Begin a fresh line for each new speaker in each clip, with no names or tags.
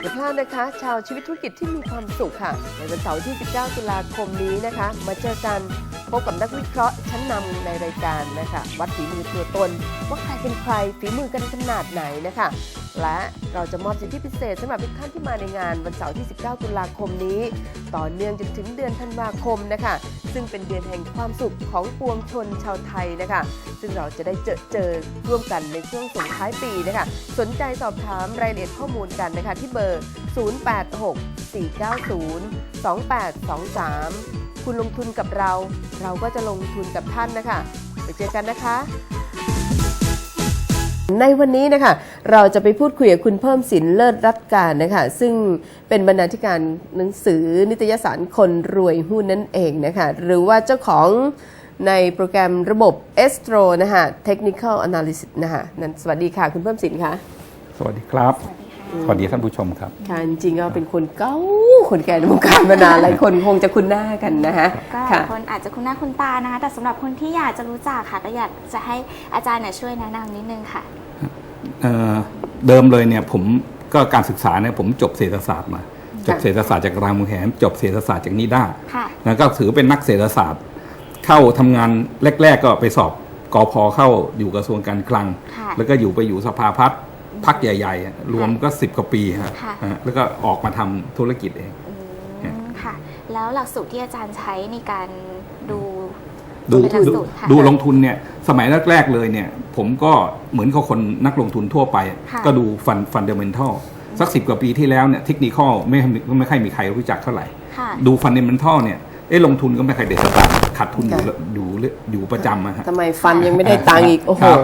อย่าพลาดนะคะ ชาวชีวิตธุรกิจที่มีความสุขค่ะ ในวันเสาร์ที่ 19 ตุลาคมนี้นะคะ มาเจอกัน บกับนักวิเคราะห์ชั้นนำในรายการนะคะวัดฝีมือตัวตน ว่าใครเป็นใครฝีมือกันขนาดไหนนะคะและเราจะมอบสิทธิพิเศษสำหรับทุกท่านที่มาในงานวันเสาร์ที่ 19 ตุลาคมนี้ ต่อเนื่องจนถึงเดือนธันวาคมนะคะ ซึ่งเป็นเดือนแห่งความสุขของปวงชนชาวไทยนะคะ ซึ่งเราจะได้เจอเจอร่วมกันในช่วงส่งท้ายปีนะคะ สนใจสอบถามรายละเอียดข้อมูลกันนะคะที่เบอร์ 086-490-2823 คุณลงทุนกับเรา เราก็จะลงทุนกับท่านนะคะไปเจอกันนะคะ ในวันนี้นะคะ เราจะไปพูดคุยกับคุณเพิ่มสินเลิศรัตน์การนะคะ ซึ่งเป็นบรรณาธิการหนังสือนิตยสารคนรวยหุ้นนั่นเองนะคะ หรือว่าเจ้าของในโปรแกรมระบบ Astro นะคะ Technical Analysis นะคะนั่นสวัสดีค่ะ คุณเพิ่มสินค่ะ
สวัสดีครับ สวัสดีท่านผู้ชมครับ
ค่ะจริงๆก็เป็นคนเก้า คนแก่ในวงการมานานหลายคนคงจะคุ้นหน้ากันนะคะ
ก็หลา
ค่ะ
ยคนอาจจะคุ้นหน้าคุ้นตานะคะ แต่สำหรับคนที่อยากจะรู้จักค่ะก็อยากจะให้อาจารย์เนี่ยช่วยแนะนำนิดนึงค่ะ
เอ่อเดิมเลยเนี่ยผมก็การศึกษาเนี่ยผมจบเศรษฐศาสตร์มา จบเศรษฐศาสตร์จากรามคำแหงจบเศรษฐศาสตร์จากนิด้า
ค่ะ
แล้วก็ถือเป็นนักเศรษฐศาสตร์ เข้าทำงานแรก ๆ ก็ไปสอบกอพอเข้าอยู่กระทรวงการคลัง
ค่ะ
แล้วก็อยู่ไปอยู่สภาพัฒน์ พักใหญ่ๆอะรวมก็สิบกว่าปีฮะ
ค่ะ
ฮะแล้วก็ออกมาทำธุรกิจเอง
อืมค่ะ แล้วหลักสูตรที่อาจารย์ใช้ในการดู
ดู
เป็นหลัก
ดู
สูตรค่ะ
ดูลงทุนเนี่ยสมัยแรก ๆ เลยเนี่ย ผมก็เหมือนกับคนนักลงทุนทั่วไป
ค่ะ
ก็ดูฟันฟันเดเมนทัลสักสิบกว่าปีที่แล้วเนี่ยเทคนิคไม่ไม่ค่อยมีใครรู้จักเท่าไหร่
ค่ะ
ดูฟันเดเมนทัลเนี่ยเอ๊ะลงทุนก็ไม่ใครเด็ดสตางค์ขาดทุนอยู่
ค่ะ
อยู่อยู่ประจำอะฮะ
ทำไมฟันยังไม่ได้ตังค์อีก โอ้โห
ครับ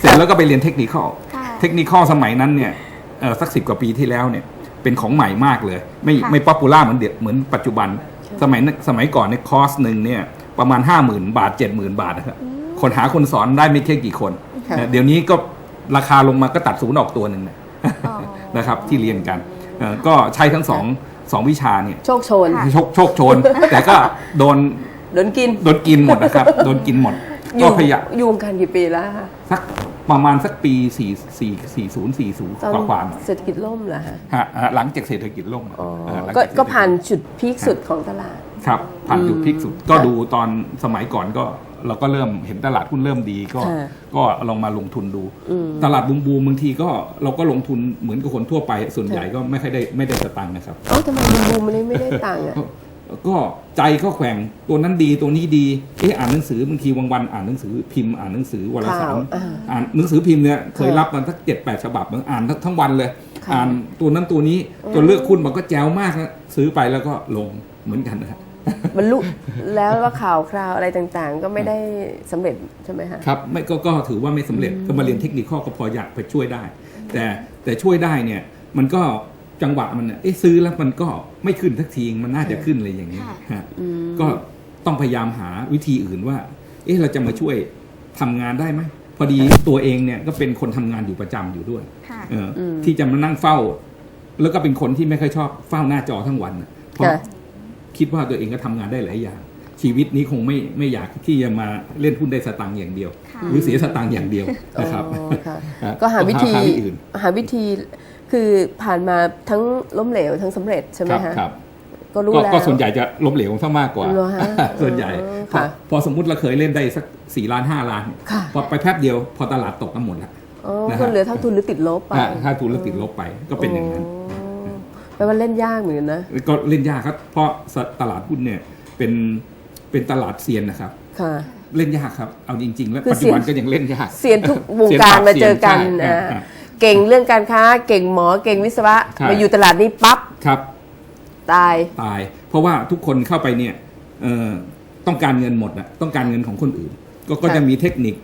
เสร็จแล้วก็ไปเรียนเทคนิค
ค่ะ
เทคนิคสมัยนั้นเนี่ยเอ่อสักสิบกว่าปีที่แล้วเนี่ยเป็นของใหม่มากเลย ไม่
ค่ะ
ไม่ป๊อปปูล่าเหมือนเดียเหมือนปัจจุบัน สมัยนั้นสมัยก่อนเนี่ยคอร์สหนึ่งเนี่ยประมาณ 5 0,000 บาท 70,000 บาทนะครับคนหาคนสอนได้ไม่แค่กี่คน
ค่ะ
นะเดี๋ยวนี้ก็ราคาลงมาก็ตัดศูนย์ออกตัวหนึ่งนะ
อ๋อ
นะครับที่เรียนกันเอ่อก็ใช้ทั้งสองสองวิชาเนี่ย
โชคโชน
ค่ะ
โชคโชคโชน แต่ก็โดน
โดนกิน
โดนกินหมดนะครับ โดนกินหมด
อ
ก็
ยู่
พยายาม
อยู่วงการกี่ปีแล้วคะ
สัก ประมาณสักปี4 4 4 0 40
ตอน
กว่าความ
เศรษฐกิจล่มเหรอฮะ
ฮะฮะหลังจากเศรษฐกิจล่ม
อ๋อ
เอ่อหลัง
ก็
จเศรษฐ
ก็ผ่านจุดพีคสุดของตลาด
ครับผ่านจุด
อืม
พีคสุดก็
ค่ะ
ดูตอนสมัยก่อนก็เราก็เริ่มเห็นตลาดหุ้นเริ่มดีก็
ค่ะ
ก็ลองมาลงทุนดู
อืม
ตลาดบูมบูมบางทีก็เราก็ลงทุนเหมือนกับคนทั่วไป ส่วนใหญ่ก็ไม่ค่อยได้ไม่ได้สตังค์นะครับ
เอ้าทำไมมันบูมมันไม่ได้ตังค์อะ
ก็ก็ใจก็แขว่งตัวนั้นดีตัวนี้ดีเอ๊ะอ่านหนังสือบางทีวันวันๆอ่านหนังสือพิมพ์อ่านหนังสือวันละ
ข่า
สาวม
อ่า
อ่านหนังสือพิมพ์เนี่ยเคย
ค่ะ
รับมันสักเจ็ดแปดฉบับอ่านทั้งทั้งวันเลย
ค่ะ
อ่านตัวนั้นตัวนี้จนเลือกคุณมันก็แจ๋วมากนะซื้อไปแล้วก็ลงเหมือนกันนะครับ
มันลุแล้วว่าข่าวคราวอะไรต่างๆ ก็ไม่ได้สำเร็จใช่ไหมฮะ
ครับไม่ก็ก็ถือว่าไม่สำเร็จก็มาเรียนเทคนิคก็พออยากไปช่วยได้ แต่แต่ช่วยได้เนี่ยมันก็ จังหวะมันเนี่ยเอ๊ะซื้อแล้วมันก็ไม่ขึ้นทักทีมันน่าจะขึ้นอะไรอย่างเงี้ย
ค่ะ
ฮะก็ต้องพยายามหาวิธีอื่นว่า เอ๊ะเราจะมาช่วยทำงานได้ไหมพอดีตัวเองเนี่ยก็เป็นคนทำงานอยู่ประจำอยู่ด้วย
ค่ะ
เอออที่จะมานั่งเฝ้า แล้วก็เป็นคนที่ไม่ค่อยชอบเฝ้าหน้าจอทั้งวันน่ะเพราะ
ค่ะ
คิดว่าตัวเองก็ทำงานได้หลายอย่าง ชีวิตนี้คงไม่ไม่อยากที่จะมาเล่นหุ้นได้สตังค์อย่างเดียว
ค่ะ
หรือเสียสตังค์อย่างเดียวนะครับ
อ๋อค่ะ
ฮะ
ก็หาวิธี
ต้องหาอื่น
หาวิธี คือผ่านมาทั้งล้มเหลวทั้งสำเร็จใช่ไหม
ครับ
ฮะ
ครับ
ก็รู้
ก็
แล้ว
ก็ส่วนใหญ่จะล้มเหลวซะมากกว่า
เหรอฮะ
ส่วนใหญ่
อ๋อ
พอ
ค่ะ
พอสมมุติเราเคยเล่นได้สักสี่ล้านห้าล้าน
ค่ะ
พอไปแป๊บเดียวพอตลาดตกกันหมดแล้ว
อ๋อ
นะฮะ
ก็เหลือเท่าทุนหรือติดลบไป
ถ้าถ้าทุนแล้วติดลบไปก็เป็นอย่างนั้น
แปลว่าเล่นยากเหมือนกันนะ
ก็เล่นยากครับ เพราะตลาดหุ้นเนี่ยเป็นเป็นตลาดเซียนนะครับ
ค่ะ
เล่นยากครับ เอาจริง ๆ แล้ว
คือ
ปัจจุบันก็ยังเล่นยาก
เสียนทุกวง
เซียน
การ
ปบ
มาเจอกัน
ซียใช่
อ่า
อ่า
เก่งเรื่องการค้า เก่งหมอเก่งวิศวะ
ใช่
มาอยู่ตลาดนี้ปั๊บ
ครับ
ตาย
ตาย เพราะว่าทุกคนเข้าไปเนี่ยเอ่อต้องการเงินหมดนะต้องการเงินของคนอื่น ก็ก็
ค่ะ
จะมีเทคนิค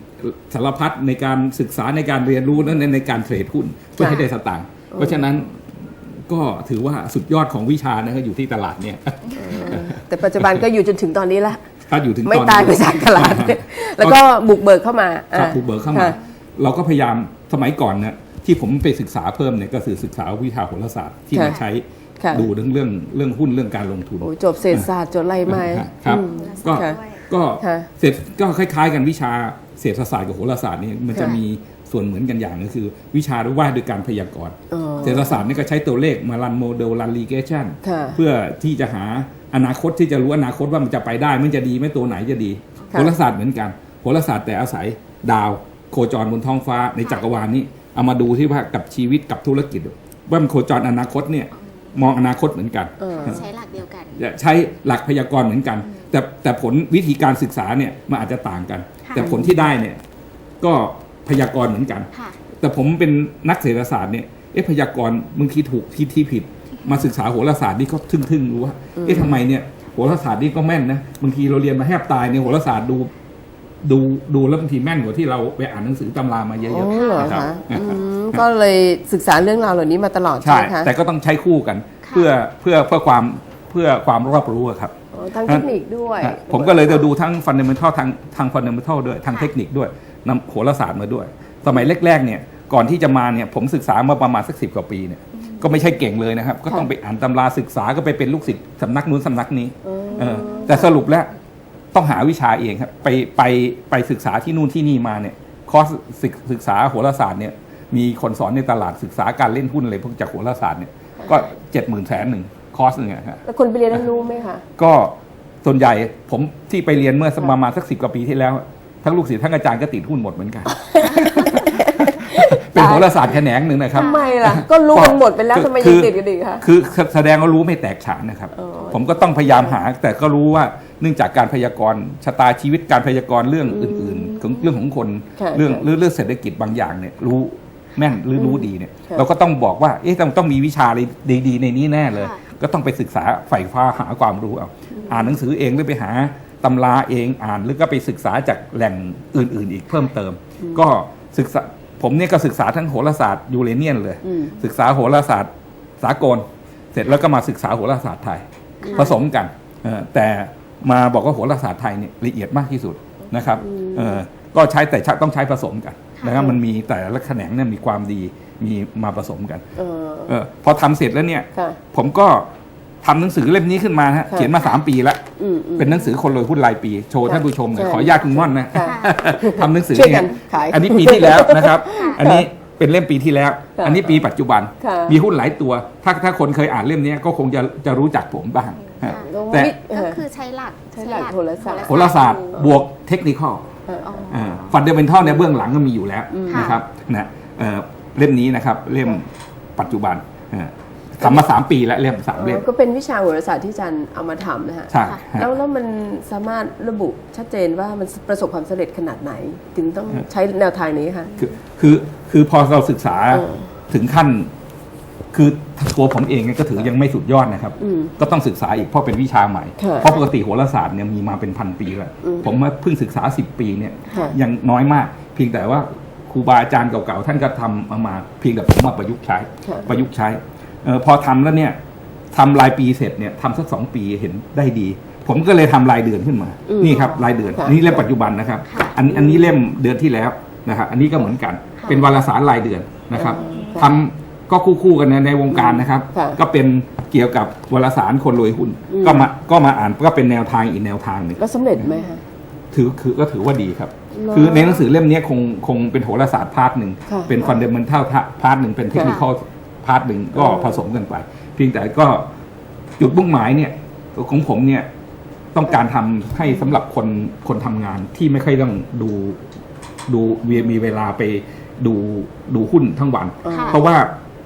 สารพัดในการศึกษาในการเรียนรู้และในในการเทรดหุ้นเพื่อ
ค่ะ
ให้ได้สตางค์เพราะฉะนั้นก็ถือว่าสุดยอดของวิชานะก็อยู่ที่ตลาดเนี่ย
แต่ปัจจุบันก็อยู่จนถึงตอนนี้ละ
ถ้าอยู่ถึง
ไม่
ตอน
ตายไปจากตลาด แล้วก็บุกเบิกเข้ามา
ครับ
อ่า
ผูกเบิกเข้ามา
ค่ะ
เราก็พยายามสมัยก่อนเนี่ย ที่ผมไปศึกษาเพิ่มเนี่ยก็คือศึกษาวิชาโหราศาสตร์ที่มาใช้
ค่ะ
ดูเรื่องเรื่องเรื่องหุ้นเรื่องการลงทุน
โอ้จบเศรษฐศาสตร์จบอะไรมา
ครับ
อืม
ก็
ค่ะ
ก็
ค่ะ
เสร็จก็คล้าย ๆ กันวิชาเศรษฐศาสตร์กับโหราศาสตร์นี่มันจะ
ค่ะ
มีส่วนเหมือนกันอย่างหนึงคือ วิชาว่าด้วยการพยากรณ์
อ๋อ
เศรษฐศาสตร์นี่ก็ใช้ตัวเลขมารันโมเดลรันรีเกชัน
ค่ะ
เพื่อที่จะหาอนาคตที่จะรู้อนาคตว่ามันจะไปได้มันจะดีไหม่ตัวไหนจะดี
ค่ะ
โหราศาสตร์เหมือนกันโหราศาสตร์แต่อาศัยดาว โคจรบนท้องฟ้าในจักรวาลนี้ เอามาดูที่ว่ากับชีวิตกับธุรกิจ ว่ามันโคจรอนาคตเนี่ยมองอนาคตเหมือนกัน
เออ
ใช้หลักเดียวกัน
จะใช้หลักพยากรณ์เหมือนกัน แต่แต่ผลวิธีการศึกษาเนี่ยมันอาจจะต่างกัน
ค่ะ
แต่ผลที่ได้เนี่ยก็พยากรณ์เหมือนกัน
ค่ะ
แต่ผมเป็นนักเศรษฐศาสตร์เนี่ยเอ๊ะพยากรณ์บางทีถูกที่ที่ผิด มาศึกษาโหราศาสตร์นี่ก็ทึ่งๆรู้ว่าเอ๊ะทำไมเนี่ยโหราศาสตร์นี่ก็แม่นนะบางทีเราเรียนมาแทบตายเนี่ยโหราศาสตร์ดู ดูดูแล้วบางทีแม่นกว่าที่เราไปอ่านหนังสือตำรามาเย
อ๋อ
อะ
เหรอ
ๆนะครับ
คะ
นะ
อื
ครับ
มก็เลยศึกษาเรื่องราวเหล่านี้มาตลอดใช่
ใช่
ไหมคะ
แต่ก็ต้องใช้คู่กัน
ค่ะ
เพื่อเพื่อเพื่อความเพื่อความรอบรู้อะครับ
อ๋อทางเทคนิคด้วย
ฮะผมก็เลยจะดูทั้งฟันเดเมนทัลทางทางฟันเดเมนทัลด้วยทางเทคนิคด้วยนำโหราศาสตร์มาด้วย สมัยแรกๆเนี่ยก่อนที่จะมาเนี่ยผมศึกษามาประมาณสักสิบกว่าปีเนี่ยก็ไม่ใช่เก่งเลยนะครับ ก็ต้องไปอ่านตำราศึกษาก็ไปเป็นลูกศิษย์สำนักนู้นสำนักนี้เออแต่สรุปแล้ว ต้องหาวิชาเองครับไปไปไปศึกษาที่นู่นที่นี่มาเนี่ยคอร์สศึกศึกษาโหราศาสตร์เนี่ยมีคนสอนในตลาดศึกษาการเล่นหุ้นอะไรพวกจากโหราศาสตร์เนี่ยก็เจ็ดหมื่นแสนหนึ่งคอร์สหนึ่งอะฮะ
แล้วคนไปเรียนนั้นรู้ไหมคะ
ก็ส่วนใหญ่ผมที่ไปเรียนเมื่อประมาณสักสิบกว่าปีที่แล้ว ทั้งลูกศิษย์ทั้งอาจารย์ก็ติดหุ้นหมดเหมือนกัน เป็นโหราศาสตร์แขนงหนึ่งนะครับ
ทำไมล่ะ ก็รู้กันหมดไปแล้วทำไมยังติดกันอีกคะ
คือแสดงว่ารู้ไม่แตกฉานนะครับ
อ๋อ
ผมก็ต้องพยายามหา แต่ก็รู้ว่า เนื่องจากการพยากรณ์ชะตาชีวิตการพยากรณ์เรื่องอื่นๆของเรื่องของคน
ค่ะ
เรื่อง
ค่ะ
เรื่องเรื่องเศรษฐกิจบางอย่างเนี่ยรู้แม่นหรือรู้ดีเนี่ย
ค่ะ
เราก็ต้องบอกว่าเอ๊ะต้องต้องมีวิชาอะไรดีๆในนี้แน่เลย
ค่ะ
ก็ต้องไปศึกษาใฝ่ฟ้าหาความรู้เอาอ่านหนังสือเองหรือไปหาตำราเองอ่านหรือก็ไปศึกษาจากแหล่งอื่น ๆ อีกเพิ่มเติม ก็ศึกษาผมเนี่ยก็ศึกษาทั้งโหราศาสตร์ยูเรเนียนเลย
อืม
ศึกษาโหราศาสตร์สากล เสร็จแล้วก็มาศึกษาโหราศาสตร์ไทย ผสมกันเออแต่ มาบอกว่าโหราศาสตร์ไทยเนี่ยละเอียดมากที่สุดนะครับเออก็ใช้แต่ชะต้องใช้ผสมกันนะครับมันมีแต่ละแขนงเนี่ยมีความดีมีมาผสมกัน
เออ
เออพอทำเสร็จแล้วเนี่ย
ค่ะ
ผมก็ทำหนังสือเล่มนี้ขึ้นมาฮะ
ค่ะ
เขียนมา3ปีแล้ว
อืมอืม
เป็นหนังสือคนรวยหุ้นรายปีโชว์
ค่ะ
ท่านผู้ชมหน่อย
ใช่
ขออนุญาตคุณม่อนนะ
ค่ะ
ทำหนังสือ
ช่วยกั
เนี่ย
นขาย
อันนี้ปีที่แล้วนะครับ อันนี้เป็นเล่มปีที่แล้ว
ค่ะ
อันนี้ปีปัจจุบัน
ค่ะ
มีหุ้นหลายตัว ถ้าถ้าคนเคยอ่านเล่มนี้ก็คงจะจะรู้จักผมบ้าง ฮะ
แล้ว
แต่
วิเอ
ก็
อ
คือใช้หลัก
ใช้หลักโหราศาสตร์
โหราศาสตร์บวกเทคนิคอล
อ๋อ
ฟันเดเมนทัลเนี่ยเบื้องหลังก็มีอยู่แล้ว
ค่ะ
นะครับนะเอ่อเล่มนี้นะครับ เล่มปัจจุบันเออทำมาสามปีแล้วเล่มสามเล่ม
ก็เป็นวิชาโหราศาสตร์ที่อาจารย์เอามาทำนะฮะ
ใช่ฮะ
แล้วแล้วมันสามารถระบุชัดเจนว่ามันประสบความสำเร็จขนาดไหน ถึงต้องใช้แนวทางนี้ค่ะ
คือคือคือพอเราศึกษา
เออ
ถึงขั้น คือตัวผมเองเนี่ยก็ถือยังไม่สุดยอดนะครับ
อืม
ก็ต้องศึกษาอีกเพราะเป็นวิชาใหม่
ค่ะ
เพราะปกติโหราศาสตร์เนี่ยมีมาเป็นพันปีแล้ว
อืม
ผมมาเพิ่งศึกษา 10 ปีเนี่ย
ค่ะ
ยังน้อยมาก เพียงแต่ว่าครูบาอาจารย์เก่าๆท่านก็ทำเอามาเพียงแต่ผมมาประยุกต์ใช้
ค่ะ
ประยุกต์ใช้เออพอทำแล้วเนี่ยทำรายปีเสร็จเนี่ยทำสักสองปีเห็นได้ดี ผมก็เลยทำรายเดือนขึ้นมา
อืม
นี่ครับรายเดือน
ค่ะ
อันนี้เล่มปัจจุบันนะครับ
ค่ะ
อันอันนี้เล่มเดือนที่แล้วนะครับอันนี้ก็เหมือนกัน
ค่ะ
เป็นวารสารรายเดือนนะครับ
ค่ะ
ทำ ก็คู่ๆกันนะในวงการนะครับ
ค่ะ
ก็เป็นเกี่ยวกับวารสารคนรวยหุ้น
อืม
ก็มาก็มาอ่านก็เป็นแนวทางอีกแนวทางหนึ่ง
แล้วสำเร็จไหมคะ
ถือคือก็ถือว่าดีครับ
หรอ
คือในหนังสือเล่มนี้คงคงเป็นโหราศาสตร์พาร์ทหนึ่ง
ค่ะ
เป็นฟันเดเมนทัลพาร์ทหนึ่งเป็นเทคนิคอลพาร์ทหนึ่งก็
อืม
ผสมกันไป เพียงแต่ก็จุดมุ่งหมายเนี่ยของผมเนี่ยต้องการทำให้สำหรับคนคนทำงานที่ไม่ค่อยต้องดูดูมีมีเวลาไปดูดูหุ้นทั้งวัน
ค่ะ
เพราะว่า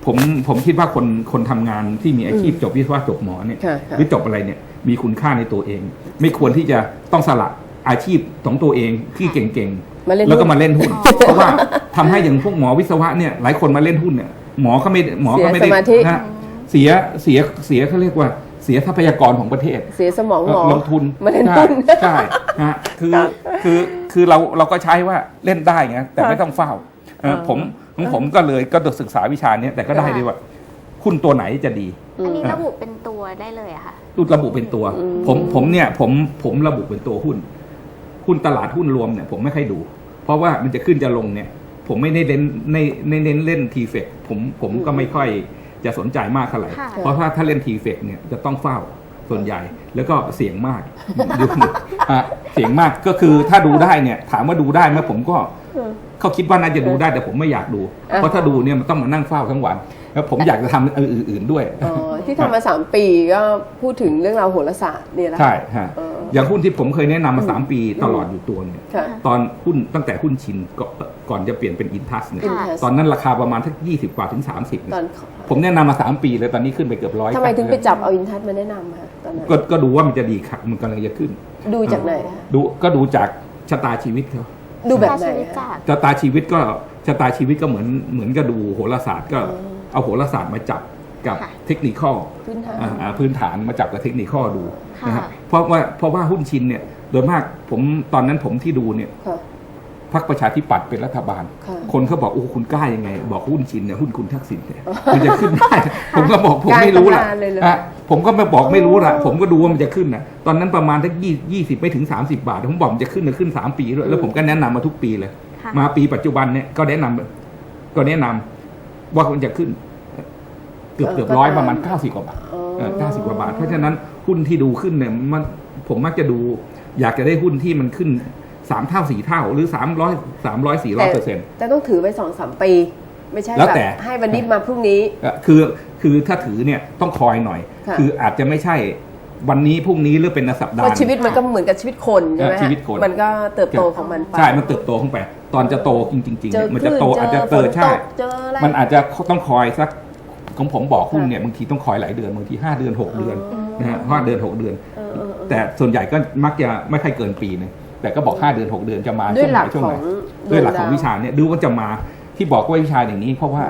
ผมผมคิดว่าคนคนทมงานที่มีอาชีพจบวิศวะจบหมอเนี่ย
ค่ะค่ะ
หรือจบอะไรเนี่ยมีคุณค่าในตัวเอง ไม่ควรที่จะต้องสละอาชีพของตัวเองที่เก่ง
มาเล่น
แล้วก็
หุ้น
มาเล่นหุ้น
อ๋อ
เพราะว่าทำให้อย่างพวกหมอวิศวะเนี่ยหลายคนมาเล่นหุ้นเนี่ยหมอก็ไม่หมอก็ไม่ได้
เสียสมาธิ
ฮะเสียเสียเสียเขาเรียกว่าเสียทรัพยากรของประเทศ
เสียสมองหมอ
ลงทุน
มาเล่น
ใช่
หุ้น
ใช่ฮะคือ
ครับ
คือคือเราเราก็ใช้ว่าเล่นได้ไงแต่
ครับ
ไม่ต้องเฝ้าเออ
อ่า
ผม ของผมก็เลยก็ศึกษาวิชาเนี้ยแต่ก็ได้เลยว่าหุ้นตัวไหนจะดี
อันนี้
อืม
ระบุเป็นตัวได้เลยอะค่ะ
รูระบุเป็นตัว
อืม
ผมผมเนี่ย ผมผมระบุเป็นตัวหุ้น หุ้นตลาดหุ้นรวมเนี่ย ผมไม่ค่อยดู เพราะว่ามันจะขึ้นจะลงเนี่ย ผมไม่ได้เน้นในในเน้นเล่นทีเฟกผมผมก็ไม่ค่อยจะสนใจมากเท่าไหร่
ค่ะ
เพราะถ้าถ้าเล่นทีเฟกเนี่ยจะต้องเฝ้าส่วนใหญ่ แล้วก็เสียงมากดูฮะเสียงมากก็คือถ้าดูได้เนี่ย ถามว่าดูได้ไหมผมก็
เออ
เขาคิดว่าน่าจะดูได้แต่ผมไม่อยากดู
อ่า
เพราะถ้าดูเนี่ยมันต้องมานั่งเฝ้าทั้งวัน แล้วผมอยากจะทำอื่นๆด้วย
อ๋อที่ทำมาสามปีก็พูดถึงเรื่องราวโหราศาสตร์เนี่ยแหละ
ใช่ฮะ
เออ
อย่างหุ้นที่ผมเคยแนะนำมาสามปีตลอดอยู่ตัวเนี่ย
ค่ะ
ตอนหุ้นตั้งแต่หุ้นชินก่อนก่อนจะเปลี่ยนเป็นอินทัสเนี่ย
Intas
ตอนนั้นราคาประมาณสักยี่สิบกว่าถึงสามสิบ
ตอน
ผมแนะนำมาสามปีเลยตอนนี้ขึ้นไปเกือบร้อย
ทำไมถึงไปจับเอาอินทัศน์มาแนะนำคะตอนนั้น
ก็ก็ดูว่ามันจะดีครับมันกำลังจะขึ้น
ดูจากไหนคะ
ดูก็ดูจากชะตาชีวิตเขา
ดูแบบไหน
ชีวิต
คะ
จาก
ชะตาชีวิตก็ชะตาชีวิตก็เหมือนเหมือนกับดูโหราศาสตร์ก็เอาโหราศาสตร์มาจับกับ
ค่ะ
เทคนิคอล
พื้นฐาน
อ่าอ่าพื้นฐานมาจับกับเทคนิคอลดู
ค่ะ
นะฮะเพราะว่าเพราะว่าหุ้นชินเนี่ยโดยมากผมตอนนั้นผมที่ดูเนี่ย
ค่ะ
พรรคประชาธิปัตย์เป็นรัฐบาล
ค่ะ
คนเขาบอกโอ้คุณกล้ายังไง บอกหุ้นชินเนี่ยหุ้นคุณทักษิณเนี่ยมันจะขึ้นได้ผมก็บอกผมไม่รู้ละ
กลางตำนานเลยเหรอ
อะผมก็ไม่บอกไม่รู้ละผมก็ดูว่ามันจะขึ้นนะตอนนั้นประมาณสักยี่ยี่สิบไม่ถึงสามสิบาท ผมบอกมันจะขึ้นนะขึ้นสามปีด้วยแล้วผมก็แนะนำมาทุกปีเลย
ค่ะ
มาปีปัจจุบันเนี่ยก็แนะนำก็แนะนำว่ามันจะขึ้น เกือบเกือบร้อยประมาณเก้าสิบกว่าบาท
อ๋อ
เก้าสิบกว่าบาท เพราะฉะนั้นหุ้นที่ดูขึ้นเนี่ยมันผมมักจะดู อยากจะได้หุ้นที่มันขึ้น สามเท่าสี่เท่าหรือสามร้อยสามร้อยสี่ร้อยเปอร์เซ็นต์
แต่ต้องถือไว้สองสามปี ไม่ใช่
แล้ว
แบบ
แต่
ให้วันนี้มาพรุ่งนี้
คือคือถ้าถือเนี่ยต้องคอยหน่อย
ค่ะ
คืออาจจะไม่ใช่วันนี้พรุ่งนี้หรือเป็นสัป
เพ
ดาห์
ราะชีวิตมันก็เหมือนกับชีวิตคนใช่ไหม
เออ
ฮะ
ชีวิตคน
มันก็เติบโตของมันไป
ใช่ มันเติบโตขึ้นไปตอนจะโตจริงๆ
เจอ
เนี่ยมัน
ค
จะ
ลื่น
โตอาจจะเติบ
ฝน
ใช่
ตกเจออะไร
มันอาจจะต้องคอยสักของผมบอกหุ้น
ค่ะ
เนี่ยบางทีต้องคอยหลายเดือนบางทีห้าเดือนหกเดือนนะฮะห้าเดือนหกเดือน
เออเออเออ
แต่ส่วนใหญ่ก็มักจะไม่ค่อยเกินปีนึง แต่ก็บอกห้าเดือนหกเดือนจะมา
ด้วย
ช่วง
ห
ไห
ลั
น
ก
ช่วง
ข
ไห
อนง
ด้วยหลักของ
ด
วิชาเนี่ยดูว่าจะมาที่บอกว่าวิชาอย่างนี้ เพราะว่า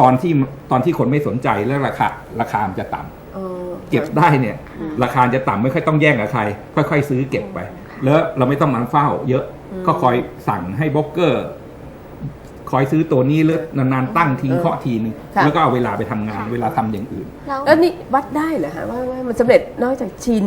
ตอนที่ตอนที่คนไม่สนใจแล้วราคาราคามันจะต่ำ
เออ
เก็บได้เนี่ย ราคาจะต่ำไม่ค่อยต้องแย่งกับใคร ค่อย ๆ ซื้อเก็บไป แล้วเราไม่ต้องมาเฝ้า เยอะก็คอยสั่งให้บล็อกเกอร์คอยซื้อตัวนี้หรือนานๆตั้งทิ้งเคาะทีนึง
ค่ะ
แล้วก็เอาเวลาไปทำงาน เวลาทำอย่างอื่น
แล้ว
แล้วนี่วัดได้เหรอฮะว่าว่ามันสำเร็จนอกจากชิน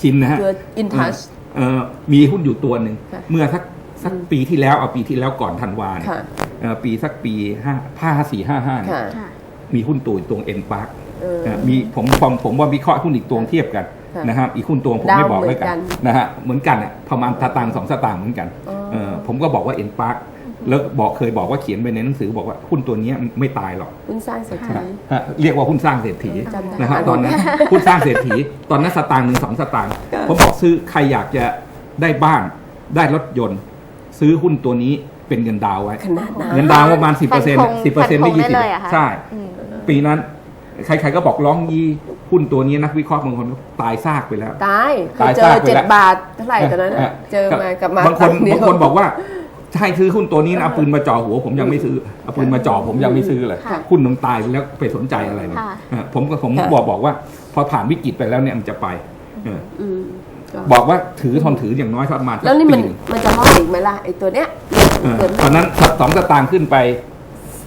ชินนะฮะ
ตัว InTouch
เออมีหุ้นอยู่ตัวหนึ่ง
ค่ะ
เมื่อสักสักปีที่แล้วเอาปีที่แล้วก่อนธันวาเนี่ย
ค่ะ
เอ่อปีสักปีห้าห้าสี่ห้าห้า
ค่ะ
ค่ะ
มีหุ้นตัวตัวเอ็นปาร์ค
เออ
นะมีผมผมผมว่าวิเคราะห์หุ้นอีกตัวเทียบกัน
ค่ะ
นะครับอีกหุ้นตัวผม
ดาว
ไม่บอกแล้วกั
เหมือนกันน
นะฮะเหมือนกันอะประมาณสตางค์สองสตางค์เหมือนกัน
อ๋อ
เออผมก็บอกว่าเอ็นปาร์ค แล้วบอกเคยบอกว่าเขียนไปในหนังสือบอกว่าหุ้นตัวเนี้ยไม่ตายหรอก
หุ้นสร้างเศรษฐี
ฮะเรียกว่าหุ้นสร้างเศรษฐี
จำได้
นะฮะตอนนั้นหุ้นสร้างเศรษฐี ตอนนั้นสตางค์หนึ่งสองสตางค์ผมบอกซื้อใครอยากจะได้บ้านได้รถยนต์ ซื้อหุ้นตัวนี้เป็นเงินดาวน์ไว้
ขนาดนั้น
เงินดาวน์ประมาณสิบเปอร์เซ็นต์
ฟันธง
สิบเปอร์เซ็นต์ไม่
ฟันธง
ยี่สิบ
ได้เลยเหรอคะ
ใช่
อืม
ปีนั้นใครๆก็บอกร้องยีหุ้นตัวนี้นักวิเคราะห์บางคนก็ตายซากไปแล้ว
ตายเค
ตาย
ยเจ
ซา
อก
ไป
เจ็ด
แล้ว
บาทเท่าไหร่ตอนนั้นอะเจอมากับมา
บางคน
ตัเดียว
บางคนบอกว่า ใช่ซื้อหุ้นตัวนี้นะเอาปืนมาจ่อหัว ผมยังไม่ซื้อเอาปืนมาจ่อผมยังไม่ซื้อเลย
ค่ะ
หุ้นมันตายแล้วไปสนใจอะไรเนี่ย
ค่ะ
อะผมก็ผม
ค่ะ
บอกบอกว่า พอผ่านวิกฤตไปแล้วเนี่ยมันจะไปเออ
อืมก็
บอกว่าถือทนถืออย่างน้อยประมาณสัก
แล้วนี่มัน
ปีหง
มันจะรอดอีกไหมล่ะไอ้ตัวเนี้ย
เออ
เกิน
ตอนนั้นสองสตางค์ขึ้นไป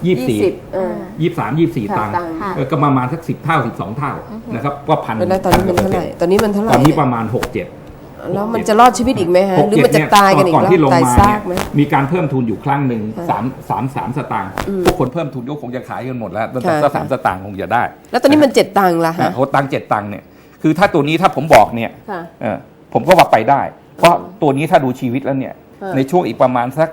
ยี่สิบสี่
สิบเออ
ยี่สามยี่สี่
ค่ะ
ตังค์
ตังค์
ค่ะ
เออก็ประมาณสักสิบเท่าสิบสองเท่านะครับว่าพัน
แล้วตอนนี้มันเท่าไหร่ ตอนนี้มันเท่าไหร่
ตอนนี้ประมาณหกเจ็ด
แล้วมันจะรอดชีวิตอีกไหมฮะ
หก
หรือ
เจ็ด
มันจะ
เนี่ย
ตายกันอีก
ก่อน
รอบ
ที่ลง
ตาย
มา
ซา
เนี่ย
กไหม
มีการเพิ่มทุนอยู่ครั้งหนึ่ง
ค่ะ
สามสามสามสตางค์
อืม
พวกคนเพิ่มทุนก็คงจะขายกันหมดแล้วแต่
ค่ะ
ถ้าสามสตางค์คงจะได้
แล้วตอนนี้มันเจ็ดตังค์ละ
อะ
ฮะ
โหตังค์เจ็ดตังค์เนี่ยคือถ้าตัวนี้ถ้าผมบอกเนี่ย
ค่ะ
เออผมก็ว่าไปได้ เพราะตัวนี้ถ้าดูชีวิตแล้วเนี่ย
ค่ะ
ในช่วงอีกประมาณสัก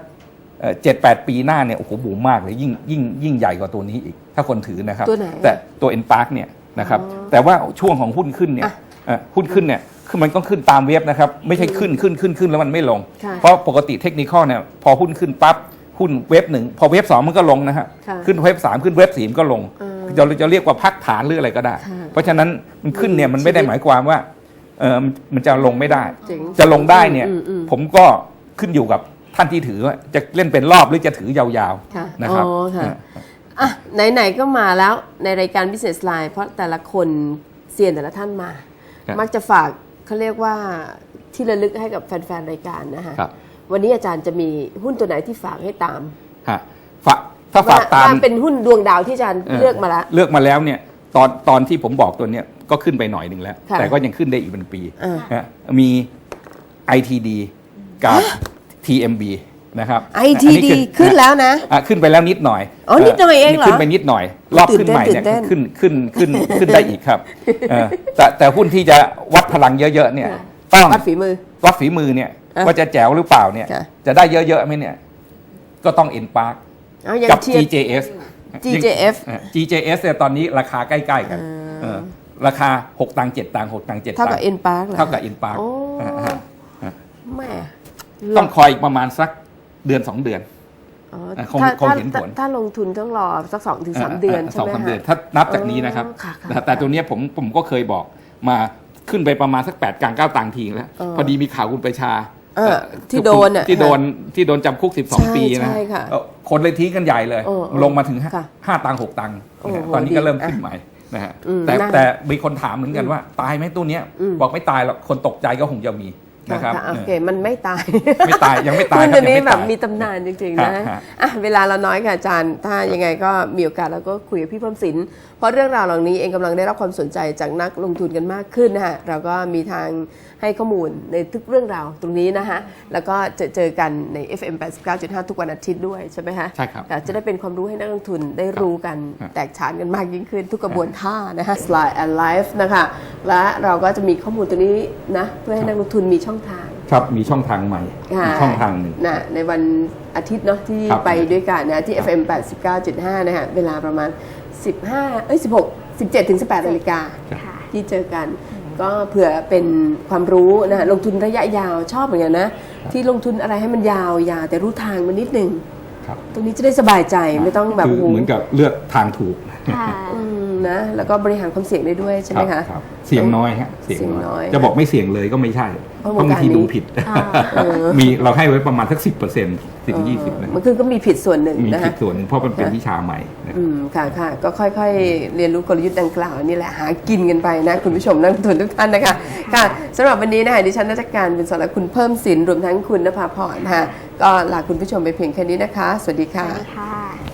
เจ็ดแปดปีหน้าเนี่ยโอ้โหบูมมากเลยยิ่งยิ่งยิ่งใหญ่กว่าตัวนี้อีก ถ้าคนถือนะครับ
ตัวไหน
แต่ตัวเอ็นพาร์คเนี่ยนะครับ
อ๋อ
แต่ว่าช่วงของหุ้นขึ้นเนี่ย
อะ
เอ่อหุ้นขึ้นเนี่ย คือมันก็ขึ้นตามเว็บนะครับ ไม่ใช่ขึ้นขึ้นขึ้นขึ้นแล้วมันไม่ลง
ค่ะ
เพราะปกติเทคนิคอเนี่ยพอหุ้นขึ้นปั๊บหุ้นเว็บหนึ่งพอเว็บสองมันก็ลงนะฮะ
ค่ะ
ขึ้นเว็บสามขึ้นเว็บสี่มันก็ลง
อืม
เราจะเรียกว่าพักฐานหรืออะไรก็ได้
ค่ะ
เพราะฉะนั้นมันขึ้นเนี่ยมันไม่ได้หมายความว่าเออมันมันจะลงไม่ได้
เจ๋ง
จะลงได้เนี่ย
อืมอืม
ผมก็ขึ้นอยู่กับท่านที่ถือว่าจะเล่นเป็นรอบหรือจะถือยาว
ค่ะ
ๆนะครับ
อ๋อค่ะ
เออ
อะ ไหน ๆ ก็มาแล้วในรายการ Business Line เพราะแต่ละคนเซียนแต่ละท่านมา
ครับ
มักจะฝาก เขาเรียกว่าที่ระลึกให้กับแฟนๆรายการนะคะ
ครับ
วันนี้อาจารย์จะมีหุ้นตัวไหนที่ฝากให้ตาม
ฮะฝากถ้าฝากตาม
ว่เป็นหุ้นดวงดาวที่อาจารย์เลือกมาแล้ว
เลือกมาแล้วเนี่ยตอนตอนที่ผมบอกตัวเนี้ยก็ขึ้นไปหน่อยหนึ่งแล้ว
ค่ะ
แต่ก็ยังขึ้นได้อีกเป็นปี
อ่า
นะมี ITD กับ TMB นะครับ
ITD
อั
ขึ้นแล้วนะ
อะขึ้นไปแล้วนิดหน่อย
อ๋อนิดหน่อยเองเหรอ
ขึ้นไปนิดหน่อย รอบ
ตื่
ขึ้
น
น
เต้น
ใหม่เนี่ย
ตื่นเต้น
ขึ้นขึ้นขึ้นขึ้นได้อีกครับเออแต่แต่หุ้นที่จะวัดพลังเยอะๆเนี่ย
ค่ะ
ต้อง
วัดฝีมือ
วัดฝีมือเนี่ย
อะ
ว่าจะแจ๋วหรือเปล่าเนี่ย
ค่ะ
จะได้เยอะๆไหมเนี่ย ก็ต้อง N Park
เอายัง
กับ
เชียร์
GJS
GJF
เออ GJS เนี่ยตอนนี้ราคาใกล้ๆกัน
อ่า
เออราคา 6 ตังค์7ตังค์6ตังค์7ตังค์
เท่ากับ N Park เหรอ
เท่ากับ N Park
โอ้
อ่าฮะอ่า
แม่
ต้องคอยประมาณสัก เดือน2เดือน
อ๋อ
อะคง
ถ้า
คง
ถ้า
เห็นผล
ถ้าลงทุนต้องรอสักสองถึงสามเดือนใช่
สอง
ไหม
สาม
คะ
เดือนถ้านับจากนี้นะครับ
อ๋อค่ะค่ะ
แต่แต่ตัวเนี้ยผมผมก็เคยบอกมาขึ้นไปประมาณสัก8กลาง9ตังค์ทีแล้ว
เออ
พอดีมีข่าวคุณประชา
เออ
เอ่อ
ที่โดนอะ
ที่โดนที่โดนจำคุก
ใช่
12 ปีนะ
ใช่ค่ะ
เอ่อคนเลยทิ้งกันใหญ่เลย
เออเออ
ลงมาถึงห้า
ค่ะ
ห้าตังค์หกตังค์
โอ้โห
ตอนนี้ก็เริ่ม
ดี
ขึ้นใหม่นะฮะ
อืม
แต่
นั่น
แต่มีคนถามเหมือนกันว่า ตายไหมตัวเนี้ย
อืม
บอกไม่ตายหรอกคนตกใจก็คงจะมี นะครับ
ค่ะโอ
เออ
เคมันไม่ตาย
ไม่ตายยังไม่ตาย
หุ้น
ค
ตั
รับ
วนี้
ยังไม่
แบบ
ตาย
มีตำนานจริงๆนะ
ฮะฮะ
อะเวลาเราน้อยค่ะอาจารย์ ถ้ายังไงก็มีโอกาสเราก็คุยกับพี่เพิ่มสิน เพราะเรื่องราวเหล่านี้เองกำลังได้รับความสนใจจากนักลงทุนกันมากขึ้นนะฮะเราก็มีทางให้ข้อมูลในทุกเรื่องราวตรงนี้นะฮะแล้วก็จะเจอกันใน FM 89.5 ทุกวันอาทิตย์ด้วยใช่ไหมฮะ
ใช่ครับ
จะได้เป็นความรู้ให้นักลงทุนได้รู้กัน
ครับ
แตกฉานกันมากยิ่งขึ้นทุกกระบวนท่านะคะ Slide and Life นะคะและเราก็จะมีข้อมูลตัวนี้นะเพื่อให้นักลงทุนมีช่องทาง
ครับมีช่องทางใหม่
ค่ะ
อีกช่องทางหนึ่ง
นะในวันอาทิตย์เนาะที่
ครับ
ไปด้วยกันนะที่ FM 89.5 นะฮะเวลาประมาณ 15 เอ้ย 16 17ถึง18นาฬิกา
ค่ะ
ที่เจอกันก็เผื่อเป็นความรู้นะฮะลงทุนระยะยาวชอบเหมือนกันนะ ที่ลงทุนอะไรให้มันยาวยาวแต่รู้ทางมันนิดหนึ่ง
ครับ
ตรงนี้จะได้สบายใจไม่ต้องแบบ
คือ
โอ้โห
เหมือนกับเลือกทางถูก
ค่ะ
อืมนะแล้วก็บริหารความเสี่ยงได้ด้วยใช่ไหม
ครั
คะ
บครับเสียงน้อยฮะเสียง
เสียงน้
น้
อ
อยยจะบอกไม่เสียงเลยก็ไม่ใช่
เพราะ
เพราะบางที
วงการนี้
ดูผิด
อ่า
เออ
มีเราให้ไว้ประมาณสักสิบเปอร์เซ็นต์ถึงยี่สิบนะ
มันคือก็มีผิดส่วนหนึ่ง
มี
นะ
ผิ
คะ
ดส่วนหนึ่งเพราะมันเป็นวิชาใหม่นะครับ
อืมค่ะค่ะก็ค่อยๆ เรียนรู้กลยุทธ์ดังกล่าวนี่แหละหากินกันไปนะ คุณผู้ชมนักลงทุนทุกท่านนะคะค่ะสำหรับวันนี้นะคะดิฉันนักการบุญสอนและคุณเพิ่มสินรวมทั้งคุณนภาพรนะคะ ก็ลาคุณผู้ชมไปเพียงแค่นี้นะคะ สวัสดีค่ะ
วัสดีค่ะ